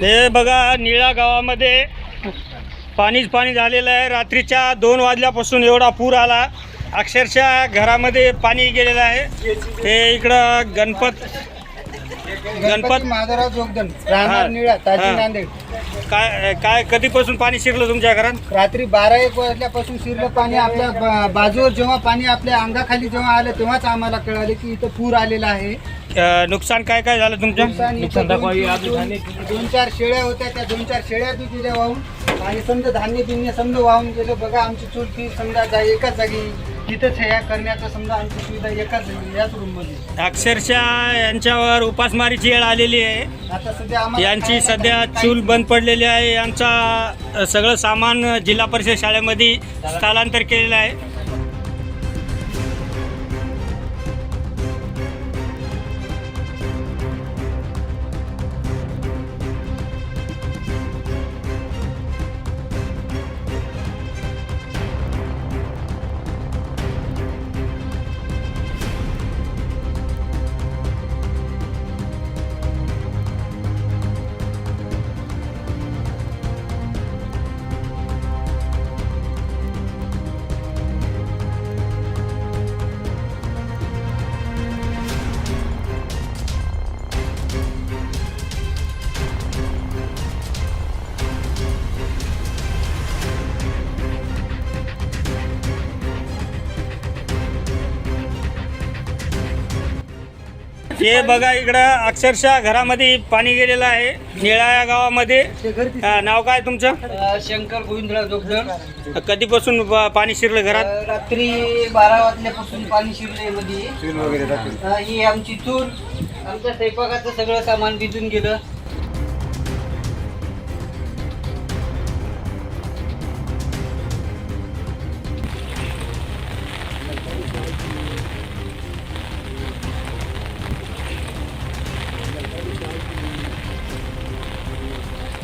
हे बघा निळा गावामध्ये पाणीच पाणी झालेलं आहे. रात्रीच्या दोन वाजल्यापासून एवढा पूर आला. अक्षरशः घरामध्ये पाणी गेलेलं आहे. हे इकडं गणपत गणपत माधवराव जोगदन. राहणार निळा ताजी हा. नांदेड. काय काय कधीपासून पाणी शिरलं तुमच्या घरात? रात्री बारा एक वाजल्यापासून शिरलं पाणी आपल्या बा- बाजूवर जेव्हा पाणी आपल्या अंगाखाली जेव्हा आलं तेव्हाच आम्हाला कळाले की इथं पूर आलेला आहे. अं, नुकसान काय काय झालं तुमच्या नुकसान इथं दोन- दोन दोन चार शेळ्या होत्या त्या दोन चार शेळ्या बी गेल्या वाहून आणि समजा धान्य बिन्य समजा वाहून गेलं बघा आमची चुलती समजा जा एकाच जागी तिथंच ह्या करण्याचं समजा आमची सुविधा एकाच याच रूममध्ये अक्षरशः यांच्यावर उपासमारीची वेळ आलेली आहे. आता सध्या आम्हाला यांची खायला सध्या काही- चूल बंद पडलेली आहे. यांचा अ, सगळं सामान जिल्हा परिषद शाळेमध्ये स्थलांतर केलेलं आहे. हे बघा इकडं अक्षरशः घरामध्ये पाणी गेलेलं आहे. निळा या गावामध्ये. अ, नाव काय तुमचं? शंकर गोविंदराव जोगदळ कधीपासून प- पाणी शिरलं घरात? रात्री बारा वाजल्यापासून पाणी शिरले मध्ये. ही आमची चूल. आमच्या स्वयंपाकाचं सगळं सामान भिजून गेलं.